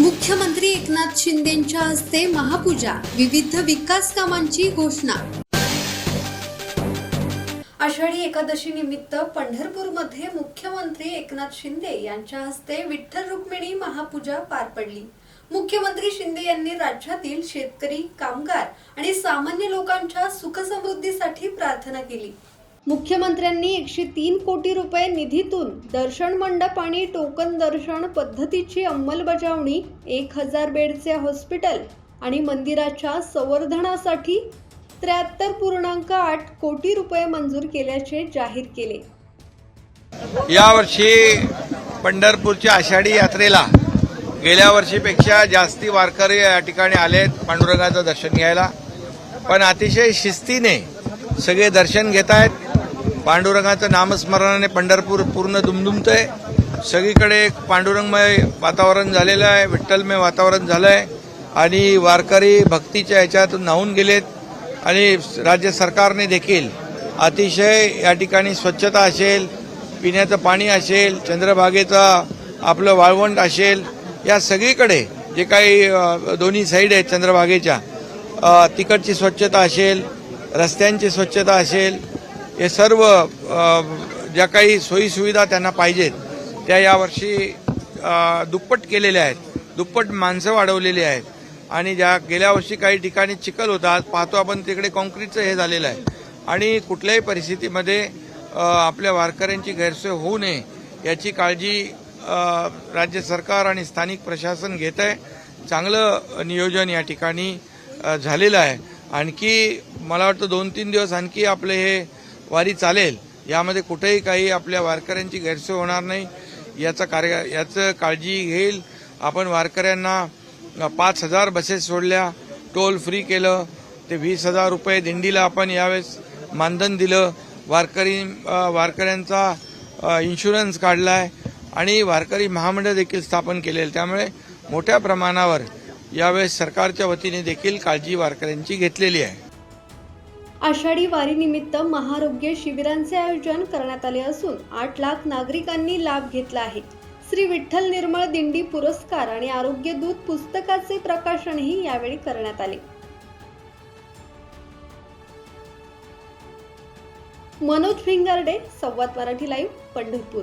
मुख्यमंत्री एकनाथ शिंदेंच्या हस्ते महापूजा विविध विकास कामांची घोषणा. आषाढी एकादशी निमित्त पंढरपूरमध्ये मुख्यमंत्री एकनाथ शिंदे यांच्या हस्ते विठ्ठल रुक्मिणी महापूजा पार पडली. मुख्यमंत्री शिंदे यांनी राज्यातील शेतकरी कामगार आणि सामान्य लोकांच्या सुखसमृद्धीसाठी प्रार्थना केली. मुख्यमंत्र्यांनी एकशे तीन कोटी रुपये निधीतून दर्शन मंडप आणि टोकन दर्शन पद्धतीची अंमलबजावणी एक हजार बेडचे हॉस्पिटल आणि मंदिराच्या संवर्धनासाठी त्र्याहत्तर पूर्णांक आठ कोटी रुपये मंजूर केल्याचे जाहीर केले. यावर्षी पंढरपूरच्या आषाढी यात्रेला गेल्या वर्षीपेक्षा जास्ती वारकरी या ठिकाणी आलेत पांडुरंगाचं दर्शन घ्यायला. पण अतिशय शिस्तीने सगळे दर्शन घेत आहेत पांडुरंगाचं नामस्मरणाने पंढरपूर पूर्ण दुमदुमतंय. सगळीकडे एक पांडुरंगमय वातावरण झालेलं आहे विठ्ठलमय वातावरण झालं आहे आणि वारकरी भक्तीच्या ह्याच्यातून न्हावून गेलेत. आणि राज्य सरकारने देखील अतिशय या ठिकाणी स्वच्छता असेल पिण्याचं पाणी असेल चंद्रभागेचा आपलं वाळवंट असेल या सगळीकडे जे काही दोन्ही साईड आहेत चंद्रभागेच्या तिकडची स्वच्छता असेल रस्त्यांची स्वच्छता असेल हे सर्व ज्या काही सोयीसुविधा त्यांना पाहिजेत त्या यावर्षी दुप्पट केलेल्या आहेत. दुप्पट माणसं वाढवलेली आहेत. आणि ज्या गेल्या वर्षी काही ठिकाणी चिखल होता पाहतो आपण तिकडे कॉन्क्रीटचं हे झालेलं आहे. आणि कुठल्याही परिस्थितीमध्ये आपल्या वारकऱ्यांची गैरसोय होऊ नये याची काळजी राज्य सरकार आणि स्थानिक प्रशासन घेत आहे. चांगलं नियोजन या ठिकाणी झालेलं आहे. आणखी मला वाटतं दोन तीन दिवस आणखी आपले हे वारी चालेल. यामध्ये कुठेही काही आपल्या वारकऱ्यांची गैरसोय होणार नाही. याचा कार्य याचं काळजी घेईल. आपण वारकऱ्यांना पाच हजार बसेस सोडल्या टोल फ्री केलं ते वीस हजार रुपये दिंडीला आपण यावेळेस मानधन दिलं. वारकरी वारकऱ्यांचा इन्शुरन्स काढला आहे आणि वारकरी महामंडळ देखील स्थापन केलेलं. त्यामुळे मोठ्या प्रमाणावर यावेळेस सरकारच्या वतीने देखील काळजी वारकऱ्यांची घेतलेली आहे. आषाढी वारीनिमित्त महारोग्य शिबिरांचे आयोजन करण्यात आले असून आठ लाख नागरिकांनी लाभ घेतला आहे. श्री विठ्ठल निर्मळ दिंडी पुरस्कार आणि आरोग्य दूत पुस्तकाचे प्रकाशनही यावेळी करण्यात आले. मनोज भिंगारडे संवाद मराठी लाईव्ह पंढरपूर.